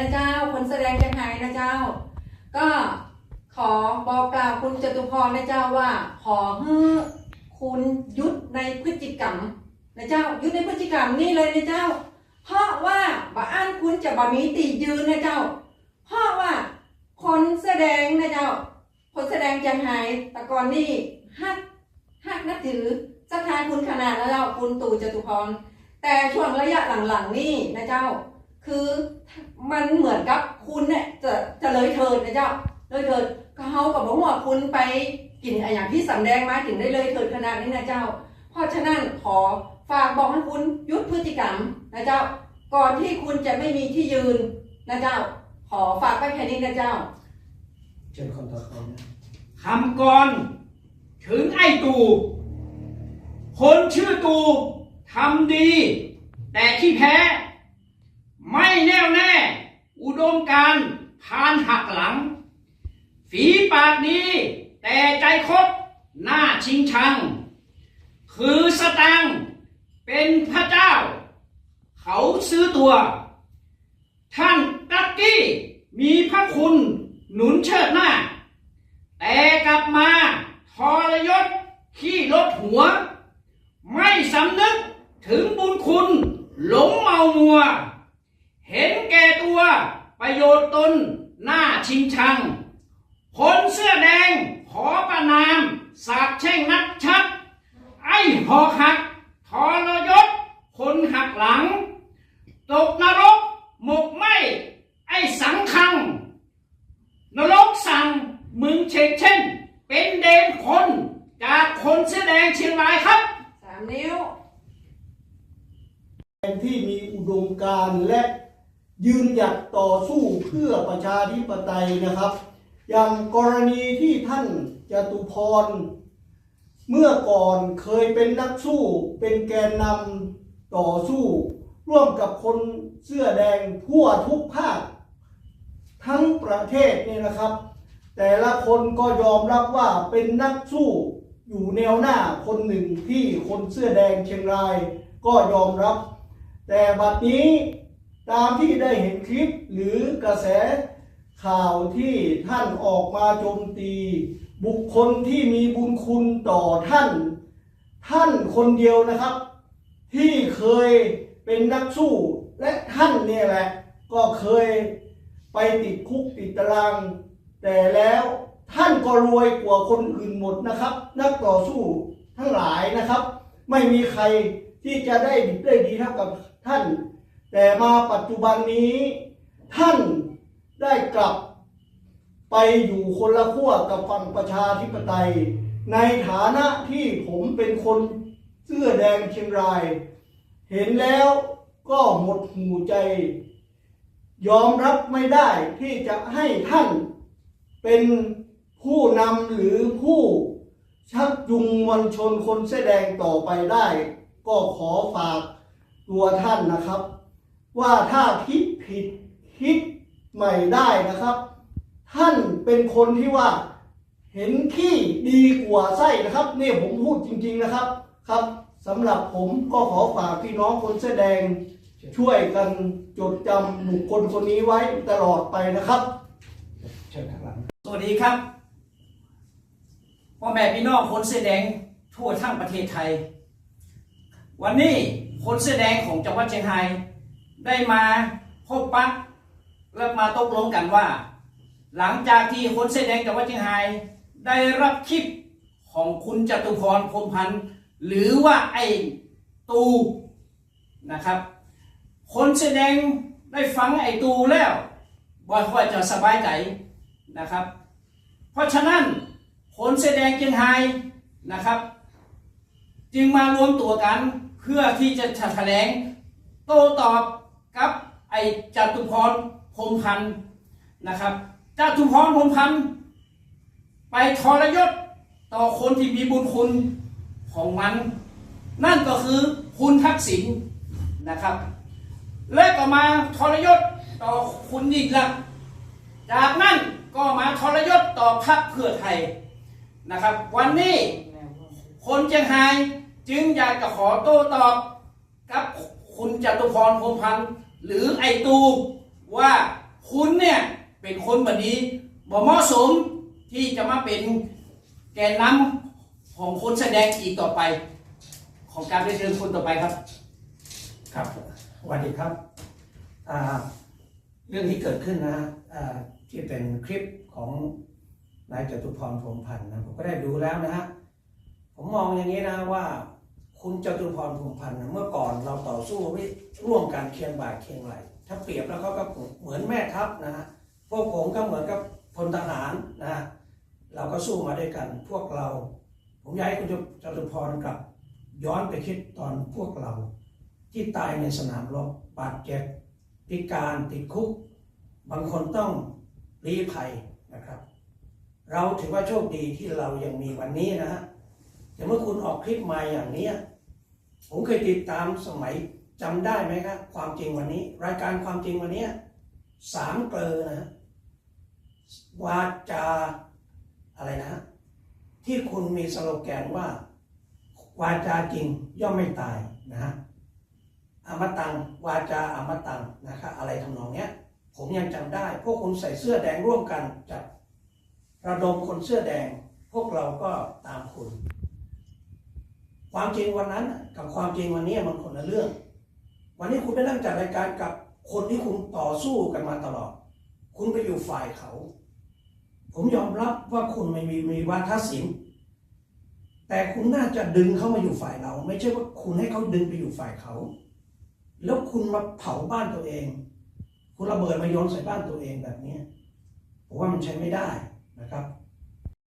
นะเจ้า คนแสดงจังไห้นะเจ้า ก็ขอบอกกล่าวคุณจตุพรนะเจ้าว่า ขอให้คุณยุดในพฤติกรรมนะเจ้ายุดในพฤติกรรมนี่เลยนะเจ้า เพราะว่าบ้านคุณจะบ่มีตียืนนะเจ้า เพราะว่าคนแสดงนะเจ้า คนแสดงจังไห้แต่ก่อนนี่ฮักฮักนับถือศรัทธาคุณขนาดแล้วเจ้าคุณตู่จตุพรแต่ช่วงระยะหลังๆนี่นะเจ้า คือมันเหมือนกับคุณเนี่ยจะจะเลยเถิดนะเจ้า เลยเถิดเขากับบอกว่าคุณไปกินอะไรอย่างที่สำแดงมาถึงได้เลยเถิดขนาดนี้นะเจ้า เพราะฉะนั้นขอฝากบอกให้คุณยุดพฤติกรรมนะเจ้า ก่อนที่คุณจะไม่มีที่ยืนนะเจ้า ขอฝากไปแค่นี้นะเจ้าเชิญคนต่อไปนคำกรถึงไอ้ตูคนชื่อตูทำดี แต่ที่แพ้ ไม่แน่วแน่ อุดมการพานหักหลัง ฝีปากดี แต่ใจคดหน้าชิงชัง คือสตัง เป็นพระเจ้า เขาซื้อตัว ท่านตักกี้มีพระคุณหนุนเชิดหน้า แต่กลับมาทรยศขี้ลดหัว ไม่สำนึกถึงบุญคุณหลงเมามัว เห็นแก่ ตัว ประโยชน์ตนหน้าชิงชัง คนเสื้อแดงขอประนาม สาบแช่งนัดชัด ไอ้หอกหักทรยศ คนหักหลัง ตกนรก หมกไหมไอ้สังคัง นรกสั่งมึงเชกเช่น เป็นเดนคน จากคนเสื้อแดงเชียงรายครับสามนิ้วเป็นที่มีอุดมการณ์และ ยืนหยัดต่อสู้เพื่อประชาธิปไตยนะครับ อย่างกรณีที่ท่านจตุพร เมื่อก่อนเคยเป็นนักสู้เป็นแกนนำต่อสู้ ร่วมกับคนเสื้อแดงทั่วทุกภาค ทั้งประเทศเนี่ยนะครับ แต่ละคนก็ยอมรับว่าเป็นนักสู้อยู่แนวหน้าคนหนึ่งที่คนเสื้อแดงเชียงรายก็ยอมรับ แต่บัดนี้ ตามที่ได้เห็นคลิปหรือกระแสข่าวที่ท่านออกมาโจมตี บุคคลที่มีบุญคุณต่อท่าน ท่านคนเดียวนะครับ ที่เคยเป็นนักสู้และท่านเนี่ยแหละ ก็เคยไปติดคุกติดตาราง แต่แล้วท่านก็รวยกว่าคนอื่นหมดนะครับ นักต่อสู้ทั้งหลายนะครับ ไม่มีใครที่จะได้ดีได้ดีเท่ากับท่าน แต่มาปัจจุบันนี้ ท่านได้กลับไปอยู่คนละขั้วกับฝั่งประชาธิปไตย ในฐานะที่ผมเป็นคนเสื้อแดงเชียงราย เห็นแล้วก็หมดหูใจ ยอมรับไม่ได้ที่จะให้ท่านเป็นผู้นำหรือผู้ชักจูงมวลชนคนเสื้อแดงต่อไปได้ ก็ขอฝากตัวท่านนะครับ ว่าถ้าคิดผิดคิดใหม่ได้นะครับ ท่านเป็นคนที่ว่า เห็นขี้ดีกว่าไส้นะครับ นี่ผมพูดจริงๆนะครับครับสำหรับผมก็ขอฝากพี่น้องคนเสื้อแดง ช่วยกันจดจำบุคคลคนนี้ไว้ตลอดไปนะครับเชิญข้างหลังสวัสดีครับพ่อแม่พี่น้องคนเสื้อแดงทั่วทั้งประเทศไทย วันนี้คนเสื้อแดงของจังหวัดเชียงราย ได้มาพบปะและมาตกลงกันว่า หลังจากที่คนเสื้อแดงจังหวัดเชียงรายได้รับคลิปของคุณจตุพรพรมพันธ์หรือว่าไอ้ตูนะครับ คนเสื้อแดงได้ฟังไอ้ตูแล้วบ่ค่อยจะสบายใจนะครับ เพราะฉะนั้นคนแสอแดงเชียงไฮนะครับ จึงมารวมตัวกันเพื่อที่จะแถลงโต้ตอบ กับไอจตุพรพรมพันธ์นะครับจตุพรพรมพันธ์ไปทรยศต่อคนที่มีบุญคุณของมัน นั่นก็คือคุณทักษิณนะครับ และก็มาทรยศต่อคุณยิ่งลักษณ์จากนั้นก็มาทรยศต่อพรรคเพื่อไทยนะครับ วันนี้คนเชียงรายจึงอยากจะขอโต้ตอบ คุณจตุพรพรหมพันธ์หรือไอตูว่าคุณเนี่ยเป็นคนแบบนี้บ่เหมาะสมที่จะมาเป็นแกนนำของคนแสดงอีกต่อไป ของการเรียนเชิญคนต่อไปครับครับสวัสดีครับเรื่องที่เกิดขึ้นนะฮะที่เป็นคลิปของนายจตุพรพรมพันธ์นะผมก็ได้ดูแล้วนะฮะผมมองอย่างนี้นะว่า คุณจตุพรพรหมพันธ์เมื่อก่อนเราต่อสู้ร่วมกันเคียงบ่าเคียงไหลถ้าเปรียบแล้วเขาก็เหมือนแม่ทัพนะฮะพวกผมก็เหมือนกับพลทหารนะฮะเราก็สู้มาด้วยกัน พวกเรา ผมอยากให้คุณจตุพรกลับ ย้อนไปคิดตอนพวกเรา ที่ตายในสนามรบบาดเจ็บพิการติดคุก บางคนต้องรีภัยนะครับ เราถือว่าโชคดีที่เรายังมีวันนี้นะฮะแต่เมื่อคุณออกคลิปมาอย่างนี้ ผมเคยติดตามสมัยจำได้ไหมครับความจริงวันนี้ รายการความจริงวันนี้สามเกลอนะวาจาอะไรนะ ที่คุณมีสโลแกนว่า วาจาจริงย่อมไม่ตายนะฮะอมตังวาจาอมตังนะครับอะไรทำนองเนี้ย ผมยังจำได้ พวกคุณใส่เสื้อแดงร่วมกันจับระดมคนเสื้อแดง พวกเราก็ตามคุณ ความจริงวันนั้นกับความจริงวันนี้มันคนละเรื่อง วันนี้คุณไปนั่งจัดรายการกับคนที่คุณต่อสู้กันมาตลอด คุณไปอยู่ฝ่ายเขา ผมยอมรับว่าคุณไม่มีมีวาทศิลป์แต่คุณน่าจะดึงเขามาอยู่ฝ่ายเรา ไม่ใช่ว่าคุณให้เขาดึงไปอยู่ฝ่ายเขา แล้วคุณมาเผาบ้านตัวเอง คุณระเบิดมาโยนใส่บ้านตัวเองแบบนี้ผมว่ามันใช้ไม่ได้นะครับ